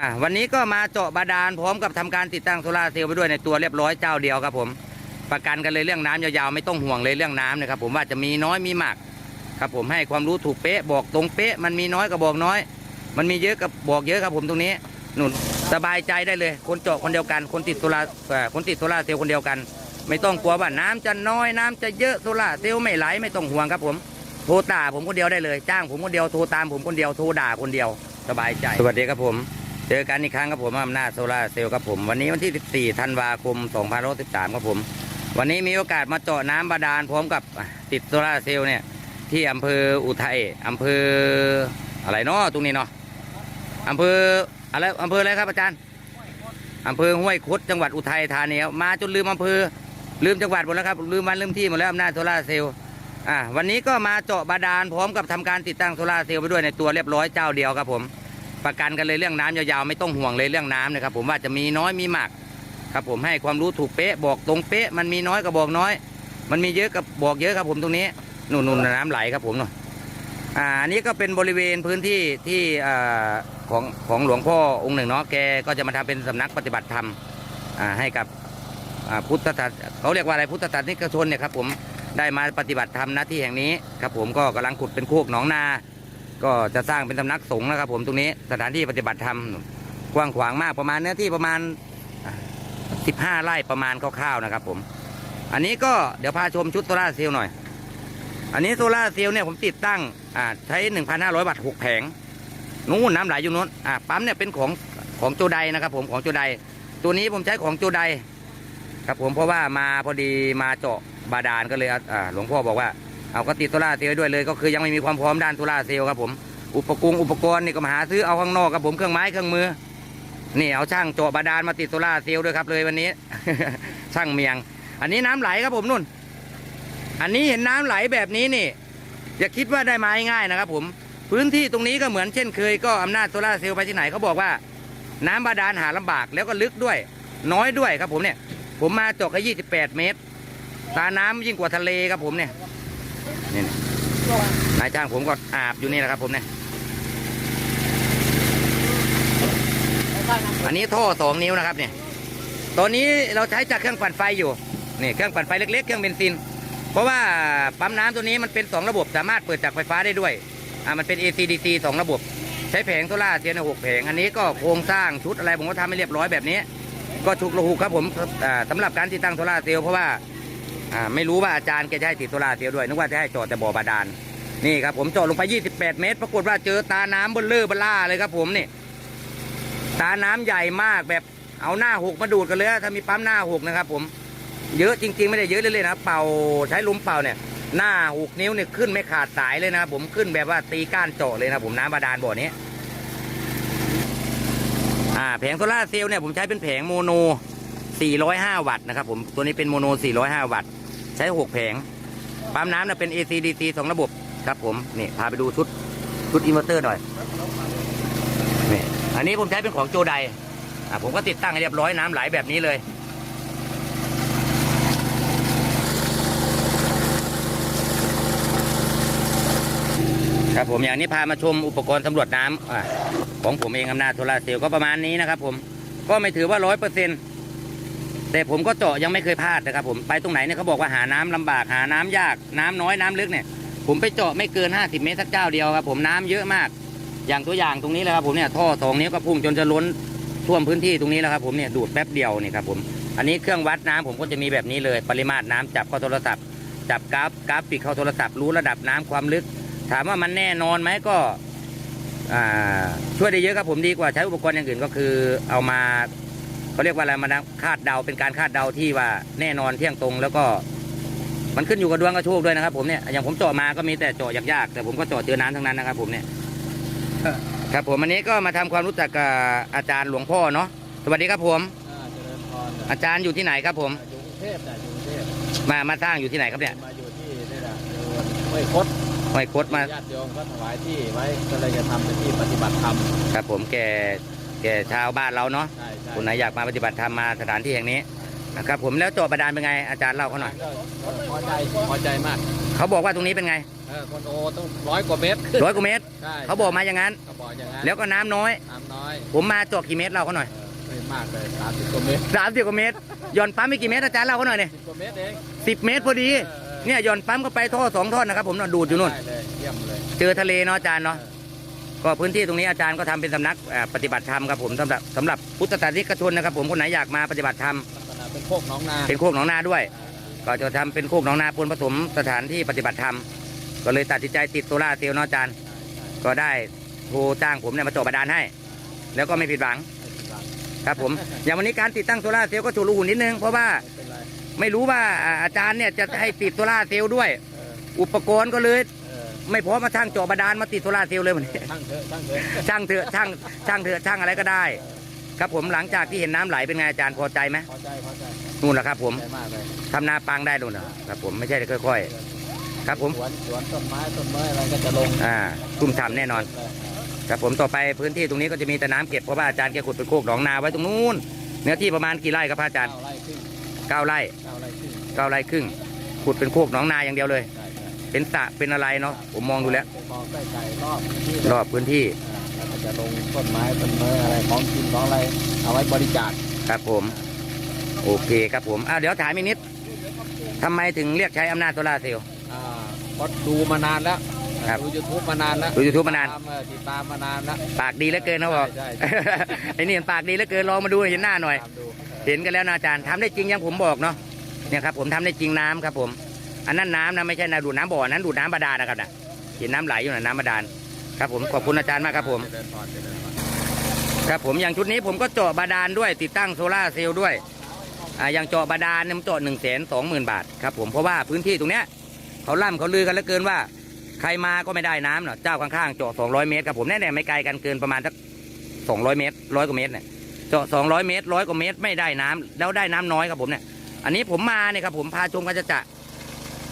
อะวันนี้ก็มาเจาะบาดาลพร้อมกับทำการติดตั้งโซลาเซลล์ไปด้วยในตัวเรียบร้อยเจ้าเดียวครับผม ประกันกันเลยเรื่องน้ำยาวๆ ไม่ต้องห่วงเลยเรื่องน้ำนะครับผมว่าจะมีน้อยมีมากครับผมให้ความรู้ถูกเป๊ะบอกตรงเป๊ะ มันมีน้อยก็บอกน้อย มันมีเยอะก็บอกเยอะครับผมตรงนี้หนุนสบายใจได้เลย คนเจาะคนเดียวกัน คนติดโซลาร์เอ่อคนติดโซลาเซลล์คนเดียวกัน ไม่ต้องกลัวว่าน้ำจะน้อยน้ำจะเยอะโซลาเซลล์ไม่ไหลไม่ต้องห่วงครับผมโทรตาผมคนเดียวได้เลย จ้างผมคนเดียวโทรตามผมคนเดียวโทรด่าคนเดียวสบายใจสวัสดีครับผม เจอกันอีกครั้งครับผมอำนาจโซลาร์เซลล์ครับผม วันนี้วันที่ 14 ธันวาคม 2513 ครับผม วันนี้มีโอกาสมาเจาะน้ำบาดาลพร้อมกับติดโซลาร์เซลล์เนี่ย ที่อำเภออุทัยอำเภออะไรเนาะตรงนี้เนาะอำเภออะไรอำเภออะไรครับอาจารย์อำเภอห้วยคดจังหวัดอุทัยธานีมาจนลืมอำเภอลืมจังหวัดหมดแล้วครับลืมวันลืมที่หมดแล้วอำนาจโซลาร์เซลล์อะวันนี้ก็มาเจาะบาดาลพร้อมกับทำการติดตั้งโซลาร์เซลล์ไปด้วยในตัวเรียบร้อยเจ้าเดียวครับผม ประกันกันเลยเรื่องน้ำยาวๆไม่ต้องห่วงเลยเรื่องน้ำนะครับผมว่าจะมีน้อยมีมากครับผมให้ความรู้ถูกเป๊ะบอกตรงเป๊ะ มันมีน้อยก็บอกน้อย มันมีเยอะก็บอกเยอะครับผมตรงนี้นู่นๆน้ำไหลครับผมเนาะอ่าอันนี้ก็เป็นบริเวณพื้นที่ที่อ่าของของหลวงพ่อองค์หนึ่งเนาะแกก็จะมาทำเป็นสำนักปฏิบัติธรรมอ่าให้กับอ่าพุทธศาสเขาเรียกว่าอะไรพุทธศาสนิกชนเนี่ยครับผมได้มาปฏิบัติธรรมหน้าที่แห่งนี้ครับผมก็กำลังขุดเป็นโคกหนองนา ก็จะสร้างเป็นสำนักสงฆ์นะครับ ผมตรงนี้สถานที่ปฏิบัติธรรมกว้างขวางมากประมาณเนื้อที่ประมาณ 15 ไร่ประมาณคร่าวๆนะครับ ผม อันนี้ก็เดี๋ยวพาชมชุดโซล่าเซลล์หน่อย อันนี้โซล่าเซลล์เนี่ยผมติดตั้งใช้ 1,500 วัตต์6แผงนู้นน้ำไหลอยู่นู้นปั๊มเนี่ยเป็นของของโจไดนะครับ ผมของโจไดตัวนี้ผมใช้ของโจไดครับผมเพราะว่ามาพอดีมาเจาะบาดาลก็เลยหลวงพ่อบอกว่า เอาก็ติดโซลาเซลล์ด้วยเลย ก็คือยังไม่มีความพร้อมด้านโซลาเซลล์ครับผม อุปกรณ์อุปกรณ์นี่ก็มาหาซื้อเอาข้างนอกครับผมเครื่องไม้เครื่องมือ นี่เอาช่างเจาะบาดาลมาติดโซลาเซลล์ด้วยครับเลยวันนี้ ช่างเมียง อันนี้น้ำไหลครับผมนุ่น อันนี้เห็นน้ำไหลแบบนี้นี่ อย่าคิดว่าได้มาง่ายนะครับ ผม พื้นที่ตรงนี้ก็เหมือนเช่นเคยก็อำนาจโซลาเซลล์ไปที่ไหนเขาบอกว่า น้ำบาดาลหาลำบากแล้วก็ลึกด้วย น้อยด้วยครับผมเนี่ย ผมมาเจาะแค่28 เมตรตาน้ำยิ่งกว่าทะเลครับผมเนี่ย นี่นายจ้างผมก็อาบอยู่นี่แหละครับ ผมเนี่ยอันนี้ท่อสองนิ้วนะครับเนี่ยตอนนี้เราใช้จากเครื่องปั่นไฟอยู่นี่เครื่องปั่นไฟเล็กๆ เครื่องเบนซิน เพราะว่าปั๊มน้ำตัวนี้มันเป็นสองระบบสามารถเปิดจากไฟฟ้าได้ด้วยอ่ามันเป็น AC/DC สองระบบ ใช้แผงโซล่าร์เซลล์ในหกแผง อันนี้ก็โครงสร้างชุดอะไรผมก็ทำให้เรียบร้อยแบบนี้ ก็ฉุกระหุกครับผมอ่าสำหรับการติดตั้งโซล่าร์เซลล์เพราะว่า อ่าไม่รู้ว่าอาจารย์แกจะให้ติดโซล่าเซลล์ด้วยนึกว่าจะให้เจาะแต่บ่อบาดาลนี่ครับผมเจาะลงไป 28 เมตร ปรากฏว่าเจอตาน้ำเบลเลอร์บล่าเลยครับ ผมนี่ตาน้ำใหญ่มากแบบเอาหน้าหกมาดูดกันเลยถ้ามีปั๊มหน้าหกนะครับ ผมเยอะจริง ๆ ไม่ได้เยอะเลยนะเป่าใช้ลมเป่าเนี่ยหน้าหกนิ้วเนี่ยขึ้นไม่ขาดสายเลยนะผมขึ้นแบบว่าตีก้านเจาะเลยนะผมน้ำบาดาลบ่อนี้อ่าแผงโซล่าเซลล์เนี่ยผมใช้เป็นแผงโมโน 405 วัตต์นะครับผมตัวนี้เป็นโมโน 405 วัตต์ ใช้6แผงปั๊มน้ำเนี่ยเป็น AC DC สองระบบครับผมนี่พาไปดูชุดชุดอินเวอร์เตอร์หน่อยนี่อันนี้ผมใช้เป็นของโจไดอ่าผมก็ติดตั้งเรียบร้อยน้ำไหลแบบนี้เลยครับผมอย่างนี้พามาชมอุปกรณ์สำรวจน้ำอของผมเองอำนาจโซลาร์เซลล์ก็ประมาณนี้นะครับผมก็ไม่ถือว่าร้อยเปอร์เซ็น แต่ผมก็เจาะยังไม่เคยพลาดนะครับผมไปตรงไหนเนี่ยเขาบอกว่าหาน้ำลำบากหาน้ำยากน้ำน้อยน้ำลึกเนี่ย ผมไปเจาะไม่เกิน 50 เมตรสักเจ้าเดียวครับผมน้ำเยอะมาก อย่างตัวอย่างตรงนี้เลยครับผมเนี่ยท่อสองนิ้วก็พุ่งจนจะล้นท่วมพื้นที่ตรงนี้แล้วครับผมเนี่ยดูดแป๊บเดียวนี่ครับผมอันนี้เครื่องวัดน้ำผมก็จะมีแบบนี้เลย ปริมาตรน้ำจับเข้าโทรศัพท์ จับกราฟกราฟิกเข้าโทรศัพท์รู้ระดับน้ำความลึก ถามว่ามันแน่นอนไหมก็ช่วยได้เยอะครับผมดีกว่าใช้อุปกรณ์อย่างอื่นก็คือเอามา เขาเรียกว่าอะไรมาคาดเดาเป็นการคาดเดาที่ว่าแน่นอนเที่ยงตรง แล้วก็ มันขึ้นอยู่กับดวงกับโชคด้วยนะครับ ผมเนี่ยอย่างผมเจาะมาก็มีแต่เจาะยากๆแต่ผมก็เจาะเจอน้ำทั้งนั้นนะครับ ผมเนี่ยครับผมอันนี้ก็มาทำความรู้จักกับอาจารย์หลวงพ่อเนาะสวัสดีครับผมอ่าเจริญพรอาจารย์อยู่ที่ไหนครับผมอยู่กรุงเทพนะอยู่กรุงเทพมามาสร้างอยู่ที่ไหนครับเนี่ยมาอยู่ที่นี่แหละอยู่ห้วยคดห้อยโคดมาญาติโยมก็ถวายที่ไว้ก็เลยจะทำเป็นที่ปฏิบัติธรรมครับผมแก่ แก่ชาวบ้านเราเนาะใช่ใช่คนไหนอยากมาปฏิบัติธรรมมาสถานที่แห่งนี้นะครับผมแล้วเจาะบาดาลเป็นไงอาจารย์เล่าเขาหน่อยก็พอใจพอใจมากเขาบอกว่าตรงนี้เป็นไงเออคนโอต้องร้อยกว่าเมตรขึ้นร้อยกว่าเมตรใช่เขาบอกมาอย่างนั้น เขาบอกอย่างนั้นแล้วก็น้ำน้อย น้ำน้อยผมมาเจาะกี่เมตรเราเขาหน่อยเออไม่มากเลยสามสิบกว่าเมตรสามสิบกว่าเมตรหย่อนปั๊มไม่กี่เมตรอาจารย์เล่าเขาหน่อยเนี่ยสิบกว่าเมตรเองสิบเมตรพอดีเออเออเนี่ยหย่อนปั๊มก็ไปท่อสองท่อนนะครับผมน่ะดูดอยู่นู่นได้เลยเยี่ยมเลย เจอทะเลเนาะอาจารย์เนาะ ก็พื้นที่ตรงนี้อาจารย์ก็ทำเป็นสำนักเอ่อปฏิบัติธรรมครับผมสำหรับสำหรับพุทธศาสนิกชนนะครับผมคนไหนอยากมาปฏิบัติธรรมลักษณะเป็นโคกหน้องนาเป็นโคกหนองนาด้วย ก็จะทำเป็นโคกหนองนาปนผสมสถานที่ปฏิบัติธรรมก็เลยตัดสินใจติดโซล่าร์เซลล์เนาะอาจารย์ ก็ได้โทรจ้างผมเนี่ยมาเจาะบาดาลให้ แล้วก็ไม่ผิดหวังครับผมอย่างวันนี้การติดตั้งโซล่าร์เซลล์ก็ถูกลูกหุ่นนิดนึงเพราะว่าไม่เป็นไรไม่รู้ว่าอ่าอาจารย์เนี่ยจะให้ติดโซล่าร์เซลล์ด้วยเอออุปกรณ์ก็เลยเออ ไม่พร้อมมาช่างเจาะบาดาลมาติดโซล่าร์เซลล์เลยวันนี้ช่างเถอะช่างเถอะช่างเถอะช่างช่างเถอะช่างอะไรก็ได้ ครับผมหลังจากที่เห็นน้ำไหลเป็นไงอาจารย์พอใจไหมพอใจพอใจนู่นแหละครับ ผมใจมากเลยทำนาปังได้นู่นนะครับผมไม่ใช่ค่อย ๆ ครับผมสวนสวนต้นไม้ต้นไม้อะไรก็จะลงอ่าชุ่มฉ่ำแน่นอนเลยครับผมต่อไปพื้นที่ตรงนี้ก็จะมีแต่น้ำเก็บเพราะว่าอาจารย์แกขุดเป็นโคกหนองนาไว้ตรงนู้นเนื้อที่ประมาณกี่ไร่ครับพระอาจารย์เก้าไร่ครึ่งเก้าไร่เก้าไร่ครึ่งเก้าไร่ครึ่งขุดเป็นโคกหนองนาอย่างเดียวเลยใช่ใช่เป็นสระเป็นอะไรเนาะผมมองดูแล้วคลองใกล้ไก่รอบที่รอบพื้นที่อ่าแล้วก็จะลงต้นไม้ต้นไม้อะไรของกินของอะไร เอาไว้บริจาคครับผม โอเคครับผมอ่าเดี๋ยวถามอีกนิดทำไมถึงเรียกใช้อำนาจโซลาร์เซลล์ อ่าก็ดูมานานแล้วครับดูยูทูบมานานแล้วดู YouTube มานาน ตเออติดตามมานานแล้ว ปากดีเหลือเกินเขาบอก ใช่ใช่ ไอ้นี่มันปากดีเหลือเกินลองมาดูเห็นหน้าหน่อย ตามดูเห็นกันแล้วนะอาจารย์ทำได้จริงอย่างผมบอกเนาะเนี่ยครับผมทำได้จริงน้ำครับผม อันนั้นน้ำนะไม่ใช่นะดูดน้ำบ่อนั้นดูดน้ำบาดาลนะครับนะเห็นน้ำไหลอยู่นะน้ำบาดาลครับผมขอบคุณอาจารย์มากครับผมครับผมอย่างชุดนี้ผมก็เจาะบาดาลด้วยติดตั้งโซล่าเซลล์ด้วยอ่าอย่างเจาะบาดาลเนี่ยมันเจาะหนึ่งแสนสองหมื่นบาทครับผมเพราะว่าพื้นที่ตรงเนี้ยเขาล่ำเขาลือกันเหลือเกินว่า ใครมาก็ไม่ได้น้ำเนาะเจ้าข้างๆเจาะสองร้อยเมตรครับผมแน่ๆไม่ไกลกันเกินประมาณสักสองร้อยเมตรร้อยกว่าเมตรเนี่ยเจาะสองร้อยเมตรร้อยกว่าเมตรไม่ได้น้ำแล้วได้น้ำน้อยครับผมเนี่ยอันนี้ผมมาเนี่ยครับผมพาชมกันจะจะ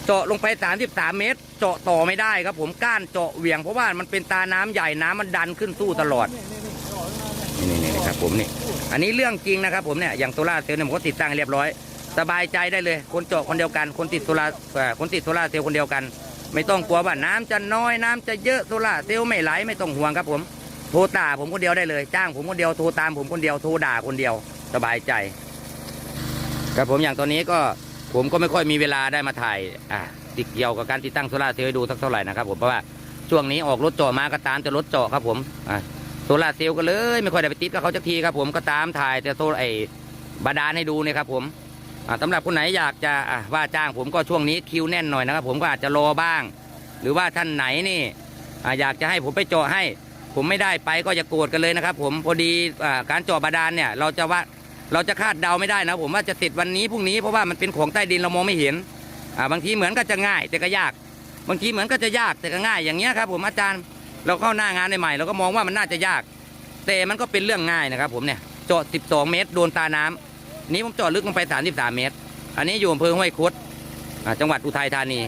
เจาะลงไป 33 เมตร เจาะต่อไม่ได้ครับ ผมก้านเจาะเหวี่ยงเพราะว่ามันเป็นตาน้ำใหญ่น้ำมันดันขึ้นสู้ตลอดนี่นี่นี่ครับผมนี่ อันนี้เรื่องจริงนะครับผมเนี่ยอย่างโซล่าเซลล์เนี่ยผมก็ติดตั้งเรียบร้อย สบายใจได้เลย คนเจาะคนเดียวกัน คนติดโซลาร์เอ่อคนติดโซล่าเซลล์คนเดียวกัน ไม่ต้องกลัวว่าน้ำจะน้อยน้ำจะเยอะโซล่าเซลล์ไม่ไหลไม่ต้องห่วงครับผมโทรตาผมคนเดียวได้เลย จ้างผมคนเดียวโทรตามผมคนเดียวโทรด่าคนเดียวสบายใจครับผมอย่างตอนนี้ก็ ผมก็ไม่ค่อยมีเวลาได้มาถ่ายอ่าติดเกี่ยวกับการติดตั้งโซลาร์เซลล์ให้ดูสักเท่าไหร่นะครับผมเพราะว่าช่วงนี้ออกรถเจาะมาก็ตามจะรถเจาะครับผมอ่าโซลาร์เซลล์ก็เลยไม่ค่อยได้ไปติดกับเขาสักทีครับผมก็ตามถ่ายแต่โซไอบาดาลให้ดูเนี่ยครับผมอ่าสำหรับคนไหนอยากจะอ่าว่าจ้างผมก็ช่วงนี้คิวแน่นหน่อยนะครับ ผมก็อาจจะรอบ้าง หรือว่าท่านไหนนี่อ่าอยากจะให้ผมไปเจาะให้ ผมไม่ได้ไปก็อย่าโกรธกันเลยนะครับ ผมพอดีอ่าการเจาะบาดาลเนี่ย เราจะว่า เราจะคาดเดาไม่ได้นะผมว่าจะเสร็จวันนี้พรุ่งนี้เพราะว่ามันเป็นของใต้ดินเรามองไม่เห็นอ่าบางทีเหมือนก็จะง่ายแต่ก็ยาก บางทีเหมือนก็จะยากแต่ก็ง่ายอย่างเงี้ยครับ ผมอาจารย์เราเข้าหน้างานใหม่เราก็มองว่ามันน่าจะยาก แต่มันก็เป็นเรื่องง่ายนะครับ ผมเนี่ยเจาะ 12 เมตร โดนตาน้ำนี้ผมเจาะลึกลงไป 33 เมตร อันนี้อยู่อำเภอห้วยคดจังหวัดอุทัยธานี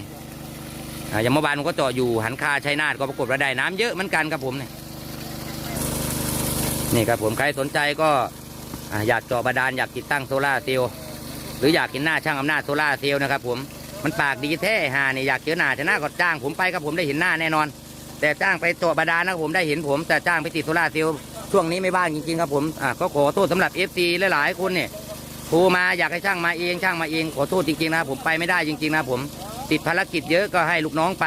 อ่าย่างเมื่อวานผมก็เจาะอยู่หันคาชัยนาทก็ปรากฏว่าได้น้ำเยอะเหมือนกันครับผมเนี่ยนี่ครับผมใครสนใจก็ อยากจาะบาดาลอยากติดตั้งโซล่าเซลล์หรืออยากเห็นหน้าช่างอำนาจโซล่าเซลล์นะครับผมมันปากดีแท้หาเนี่ยอยากเจอหน้าจะหน้าก็จ้างผมไปครับผมได้เห็นหน้าแน่นอน แต่จ้างไปเจาะบาดาลนะครับผมได้เห็นผมแต่จ้างไปติดโซล่าเซลล์ช่วงนี้ไม่ว่างจริงๆครับผมอ่าก็ขอโทษสำหรับเอฟซีหลายๆคนเนี่ยโทรมาอยากให้ช่างมาเองช่างมาเองขอโทษจริงๆนะผมไปไม่ได้จริงๆนะผมติดภารกิจเยอะก็ให้ลูกน้องไป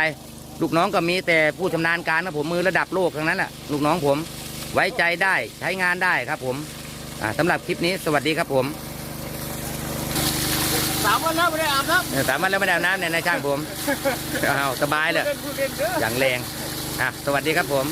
ลูกน้องก็มีแต่ผู้ชำนาญการนะผมมือระดับโลกทั้งนั้นแหละลูกน้องผมไว้ใจได้ใช้งานได้ครับผม สำหรับคลิปนี้สวัสดีครับผมสามวันแล้วไม่ได้อาบน้เออสามวันแล้วไม่ได้อาบน้ำเนี่ยนายช่างผมเอาสบายเลยำเล่นพูดเล่นเด้ออย่างแรงอะสวัสดีครับผม